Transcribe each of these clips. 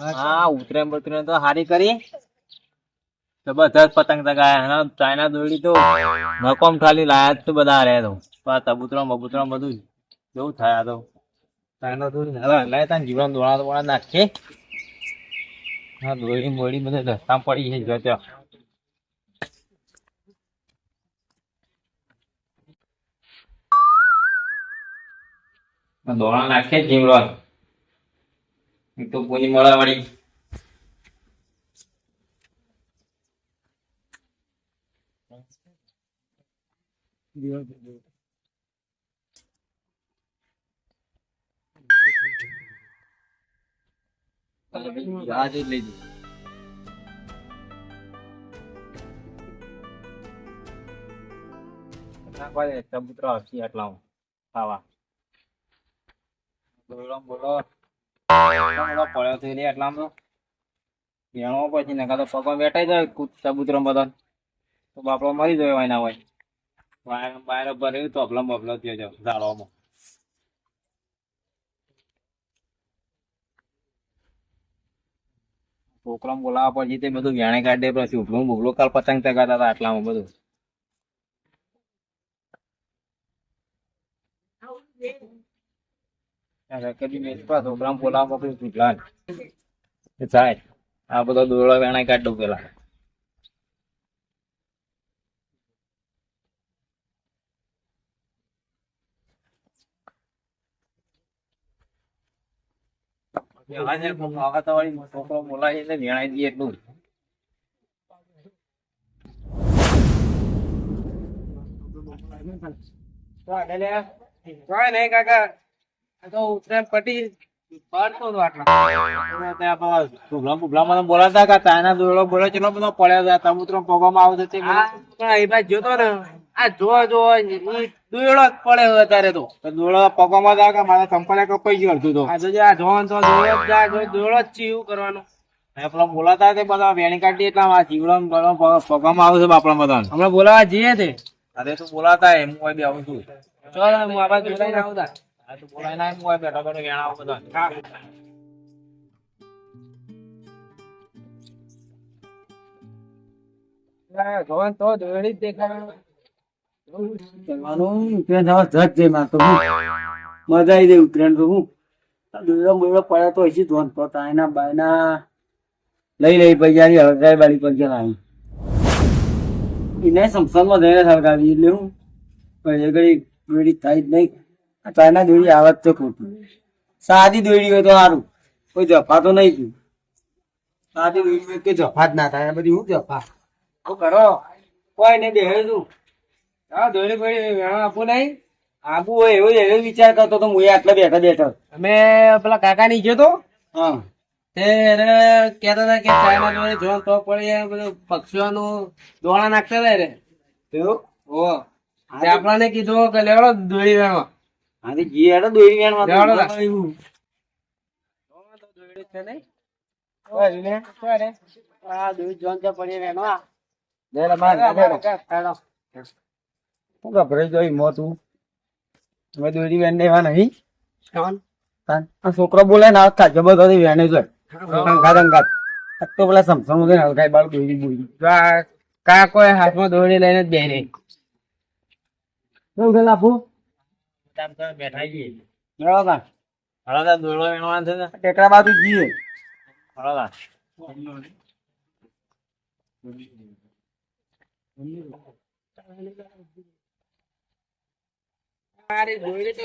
હા ઉતરાયણ બતરાયણ તો હારી કરી. જબરદસ્ત પતંગ ચગાયા ચાઇના દોરડી તો નકોમ ખાલી લાયા તો બધા રહ્યા તો. આ તબૂતરા બબૂતરા બધું જેવું થયા તો. ચાઇના દોરી લાય. તાન જીવન દોડા દોડા નાખે હા બોડી બધે રસ્તામાં પડી છે જો ત્યાં. દોડા નાખીએ જીવડો તો પૂરી મળે વળી જહાજ જ લઈ જવું ના કોઈ કબૂતરો હસી આટલામાં ખાવા બોલો બોલો બોલો પડ્યો પછી નકા તો પગમાં બેઠાઈ જાય બધા. તો બાપડો મરી જાય હોય તો ઝાડવામાં. છોકરા બોલાવા પછી તે બધું વેણે કાઢે પછી ઉભલું, બુભલું કાલ પતંગ ચગાતા હતા આટલામાં બધું. છોકરા આ બધો દોડો વેણા કાઢું પેલા. છોકરો બોલાય એટલે વેણાઈ દઈએ એટલું નહીં કાકા. હતો બોલાતા કે ચાઇના દોડો બોલે ચેટલો બધો પડ્યો છે તબૂતરો પગવામાં આવે તે એ બાજુ જોતો ને આ જો જો ઈ જ પડે હવે તો. તો દોડો પગવામાં જાય કે મારા ચંપલે કપાઈ ગયું અડધું તો. આ આ જોન તો દોડો જ દોડો જ છે એવું કરવાનું. પેલા બોલાતા તે બધા વેણી કાઢી એટલા જીવડો ને બધો પગ- પગવામાં આવે છે બાપડા બધા હમણાં બોલાવા જઈએ તે. અરે તું બોલાતા એમ હું બી આવું છું. ચલો હું આ બાજુ આવું તા. આ તું બોલાય ના હું બેઠો બેઠો વેણા આવું બધા આ જોન તો દોડી જ દેખાય કરવાનું ઉત્તરાયણ થવા જજ છે માર તો હું મજા આવી જાય ઉત્તરાયણ તો હું આ દોયડો બોયડો પડ્યા તો હજી ધોન તો તાયના બાયના લઈ લઈ પૈસા હળગાઈ બાળી પર ગયા લાવી એને સમસનમાં જઈને હળગાવી એટલે હું ઘડી ઘડી દોડી થાય જ નહીં તાયના દોડી આવત તો ખોટું. સાદી દોડી હોય તો સારું. કોઈ જફા તો નહીં થયું. સાદી દોડી હોય કે જફા જ ના થાય. બધી હું જફા? હું કરો. કોઈ નહીં બેહે તું. હા દોડી પડી વેણો આપું નહીં. આબુ હોય એવો એવો વિચાર કરતો તો હું આટલા બેઠા બેઠા. અમે પેલા કાકા ની ગયો તો? હા. તે એને કહેતા હતા કે ચાઇના દોડે જોવાનું તો પડી બધું પક્ષીઓનું દોણા નાખતા હતા રે એવું? ઓ આપણાને કીધું કે લેવડો દોડી દોરી વેણ. ગભરાઈ જોઈ મો તું દોરી એવા નહીં છોકરો બોલે ને આ વેને આ તો. પેલા સમસમ ને હલકાઈ બાળ દોરી બોરી જો આ કાકો હાથમાં દોડી લઈને જ બેહી કેવું છે લાફુ તામ તો બેઠા. દોડો છે ટેકરા બાજુ તો.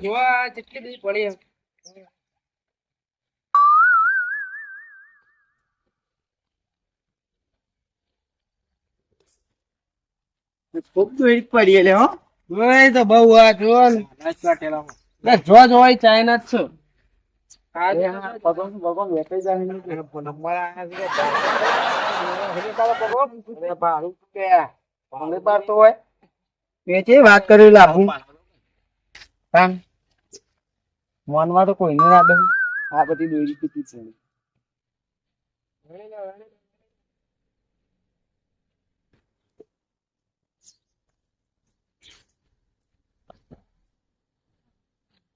જો કેટલી બધી પડી ખૂબ દોરી પડી એટલે હો. ઓય, તો બહુ આ જો હોય છે આ જો. ભગવાન ભગવાન વેચાઈ જાય ને. નંબર આયા છે કે અરે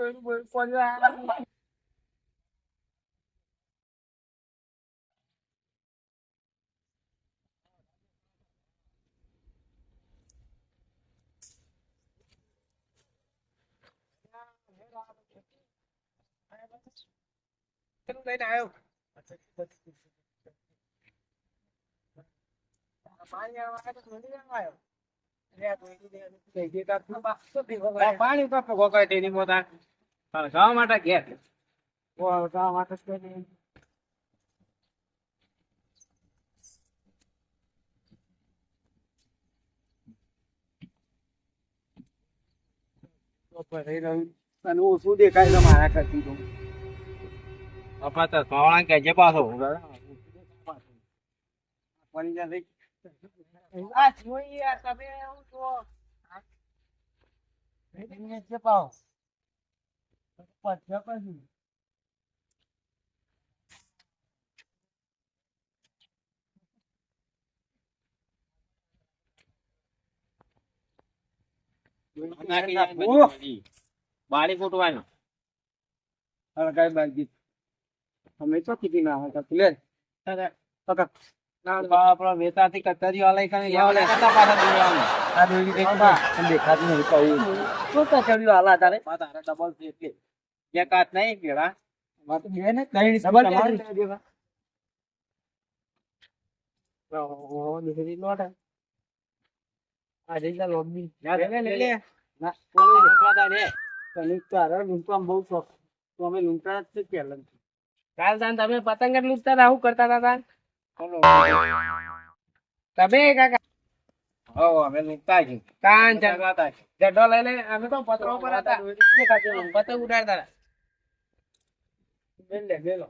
અમે બાર તો હોય વેચે વાત કરી લાફુ કામ મનમાં તો કોઈને ના દઉં આ બધી પાણી ઉપર ભોગો તેની મોટા ખાવા માટે ઘેર અને ઓછું દેખાય છે મારા કરતી તું? પપ્પા તો કે જે પાછો પડી જાય લઈ. આ જોઈએ આ તમે આવું છો એને છે પાવ. પાછા પાછું. બાળી ફૂટવાનું હવે કાંઈ બાકી. અમે તો કીધી ના હતા પેલે પકડ. આપડે વેતાથી કતરીઓ આલે કાને લેવા લે કતા પાછા દોડવાનું આ દેખ ના. તને દેખાતું નહીં કહ્યું. શું તો કર્યું હાલા તારે? હારા ડબલ એટલે બે કાચ નહીં પેડા વાત બે ને ત્રણ ડબલ દીકરી લોટ. આ જઈલા લોબી લે લે લે લે. ના. લે તને તારા લૂંટવામાં બહુ શોખ. તો અમે લૂંટા જ છે પહેલા કાલ તાન તમે પતંગ લૂંટતા આવું કરતા હતા તમે કાકા હો અમે લૂંટતા જ તાન જગાતા જડો લઈ લે અમે તો પતરો પર હતા પતંગ ઉડાડતા હતા લે લે લો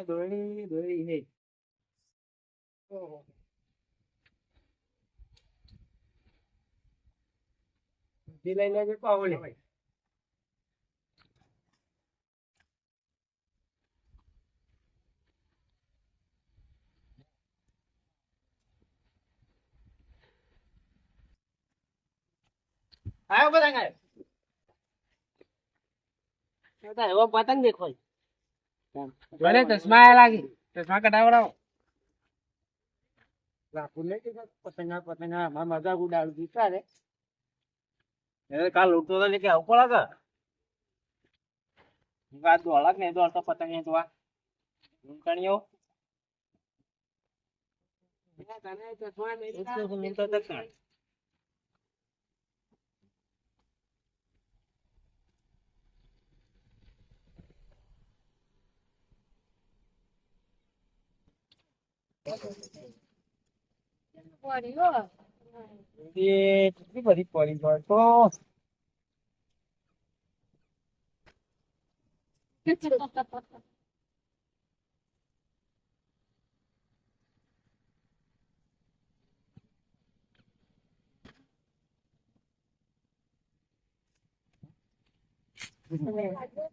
દોડી દોડી હે ઓહો લઈ લેજે પાવળી આયો પતંગ આયો એવો પતંગ દેખો ભલે ચશ્મા આયા લાગી. ચશ્મા કઢાવડાવો લાકુ ને કે પતંગા પતંગા માં મજાક ઉડાડું દીધા રે એ કાલ લૂંટતો તો એટલે કે આવું પડે કે આ દોડક ને દોડતો પતંગ ને તો આ લૂંટણીઓ તને ચશ્મા નહીં લૂંટતો તો કાં. એ કેટલી બધી પડી હોય તો કોક દરિયા આવા દે. ભાવો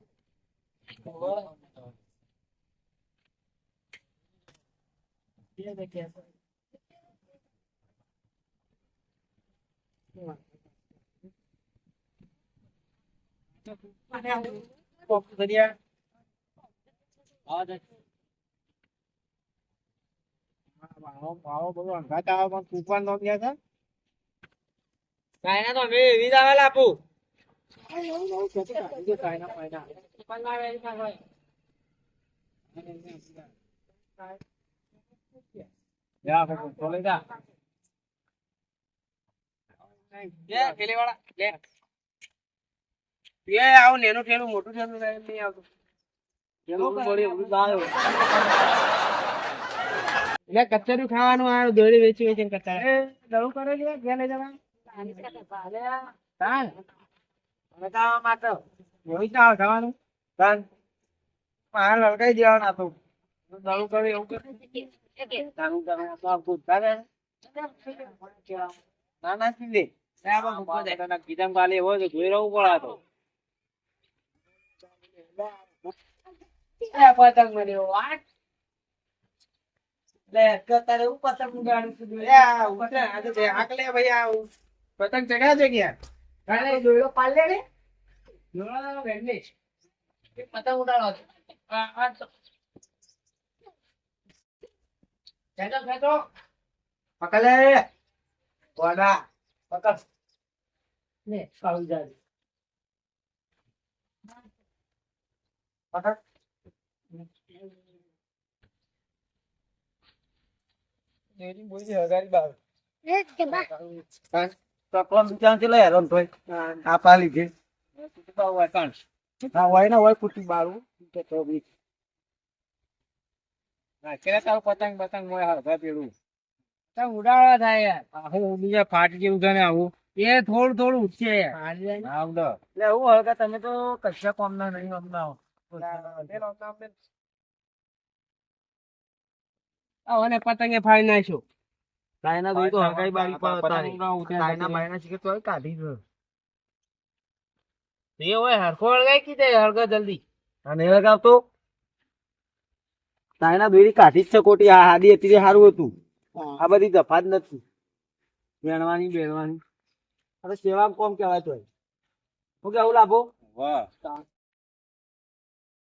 ભાવો બધો અંગાત આવે પણ તૂફાન નો ગયા હતા કાયના તો અમે એવી જ આવેલા આપું કાયના પાયના તૂફાન આવે એવી ના હોય જા ફોટો ચોલે જા લે પેલી વાળા લે એ આવું નેનું ઠેલું મોટું ઠેલું નહીં આવતું એનું બોલી બધું લાવ્યો. એટલે કચરું ખાવાનું આ દોડી વેચી વેચીને કચરા એ દળું કરે છે ઘેર લઈ જવા તાન અમે માટે એવું જ ના ખાવાનું તાન મારે લડકાઈ દેવાના તો દારૂ કરે એવું કરે દારૂ કરે તો આ ના પતંગ ચગા છે ક્યાં? જોયો પાલ એક પતંગ ઉડાડો પકડ પકડ. કાળું હા ને હોય કુટી બારું. કે તો બી. ના કે તારું પતંગ પતંગ ઉડાડવા થાય યાર. આવું બીજા ફાટી જેવું છે ને આવું. એ થોડું થોડું ઉઠશે યાર આવ એટલે હું હવે તમે તો કશા કોમના નહીં અમના અને પતંગે ફાડી નાખ્યો. તાયના દોઈ તો હકાઈ બારી પર હતા રે. પતંગ ના બાયના શીખે તો કાઢી દો. એ હોય હરખો હળગાઈ કીધે હળગા જલ્દી. અને હળગાવ તો? તાયના દોરી કાઢી જ છે કોટી. આ હાદી હતી તે સારું હતું. આ બધી દફા જ નથી. વેણવાની બેણવાની. અરે સેવા કોમ કહેવાય તોય. હું કેવું લાભો? વાહ.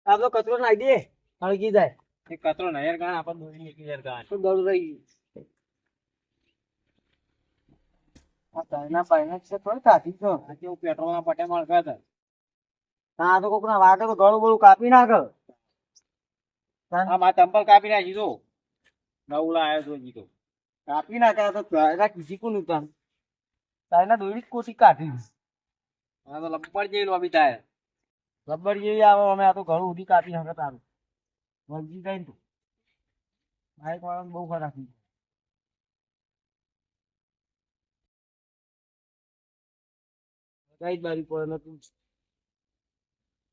આ તો કચરો નાખી દે હળગી જાય. કચરો નહીં ગાણ આપણે દોરી એક યાર ગાણ તો દળ રહી? છે તોય કાઢી છે. આ પેટ્રોલ ના પટે મળતા હતા. આ તો કોક ના વાગે ગળું બળું કાપી નાખે. આ મારા ચંપલ કાપી નાખી તો નવલા આવ્યો તો જીતો કાપી નાખ્યા તો કીધી તાન કાયના દોરી કોટી કાઢી આ તો લંબડ જેવી લોબી થાય. રબર જેવી આવો અમે આ તો ઘણું ઉધી કાપી નાખે તારું વળગી ને તું. બાઈક વાળાને બહુ ખરાબ થઈ કઈ જ બારી પડે નતું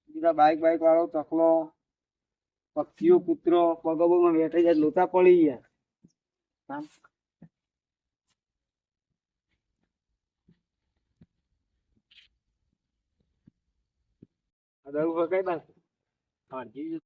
બીજા બાઈક બાઈક વાળો ચકલો પક્ષીઓ કૂતરો પગોમાં બેઠા જાય લોચા પડી ગયા. દરું કઈ જી